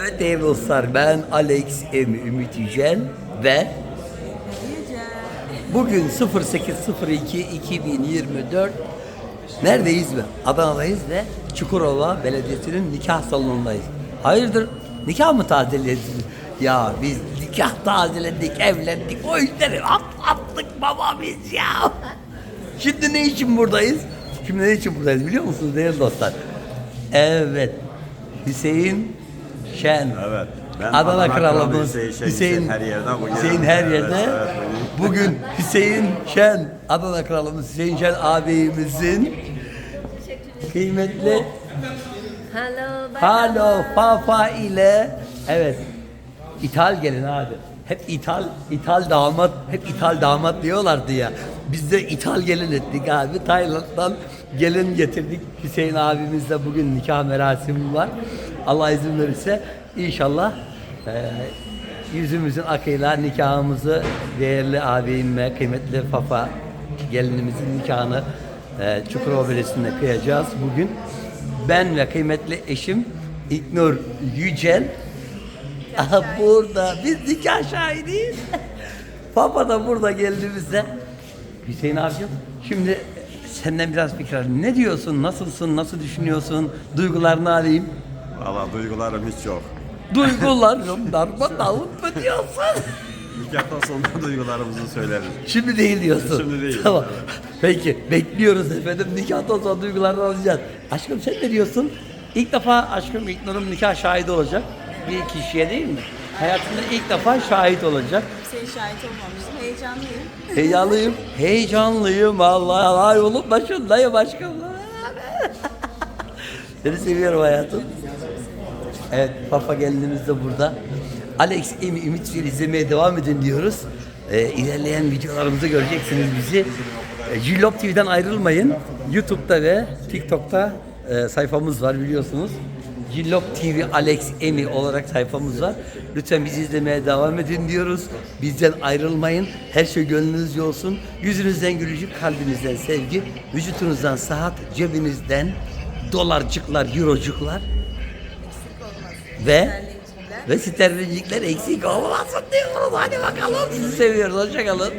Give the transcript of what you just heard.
Evet değerli dostlar ben Alex M. Ümit Yücel ve bugün 08.02.2024 neredeyiz mi? Adana'dayız ve Çukurova Belediyesi'nin nikah salonundayız. Hayırdır? Nikah mı tazelediniz? Ya biz nikah tazeledik, evlendik, o işleri at, attık baba biz ya. Şimdi ne için buradayız? Şimdi ne için buradayız biliyor musunuz değerli dostlar? Evet. Hüseyin Şen. Evet. Ben Adana, Adana Kralı kralımız Hüseyin. Hüseyin, Hüseyin her yerde bugün. Hüseyin her yerde. evet, bugün Hüseyin Şen, Adana kralımız Hüseyin Şen ağabeyimizin kıymetli Hello, bye Halo Fafa ile evet İthal gelin abi. Hep ithal, ithal damat, hep ithal damat diyorlardı ya. Biz de ithal gelin ettik abi. Tayland'dan gelin getirdik. Hüseyin abimizle bugün nikah merasimi var. Allah izin verirse inşallah eee, yüzümüzün akıyla nikahımızı değerli abimle, kıymetli Fafa gelinimizin nikahını eee Çukurova Belediyesi'nde kıyacağız bugün. Ben ve kıymetli eşim İknur Yücel burada biz nikah şahidiyiz. Papa da burada geldiğimizde. Hüseyin abicim şimdi senden biraz fikir alayım. Ne diyorsun? Nasılsın? Nasıl düşünüyorsun? Duygularını alayım. Valla duygularım hiç yok. Duygularım darmadağın mı diyorsun? Nikahtan sonra duygularımızı söyleriz. Şimdi değil diyorsun. Şimdi değil. Tamam. Peki bekliyoruz efendim. Nikahtan sonra duygularını alacağız. Aşkım sen ne diyorsun? İlk defa aşkım İlknur'un nikah şahidi olacak. Bir kişiye değil mi? Hayatında ilk defa şahit olacak. Senin şahit olmamıştım. Heyecanlıyım. Heyecanlıyım. Heyecanlıyım Allah. Ay yolun başındayım aşkım. Seni seviyorum hayatım. Evet Papa gelinimiz de burada. Alex Emi Ümit Suyu izlemeye devam edin diyoruz. Ee, ilerleyen videolarımızı göreceksiniz bizi. E, Jillop TV'den ayrılmayın. YouTube'da ve TikTok'ta e, sayfamız var biliyorsunuz. Jillop TV Alex Emi olarak sayfamız var. Lütfen bizi izlemeye devam edin diyoruz. Bizden ayrılmayın. Her şey gönlünüzce olsun. Yüzünüzden gülücük, kalbinizden sevgi, vücutunuzdan sıhhat, cebinizden dolarcıklar, eurocuklar ve ve sterlincikler eksik olmasın diyoruz. Hadi bakalım. Sizi seviyoruz. Hoşçakalın.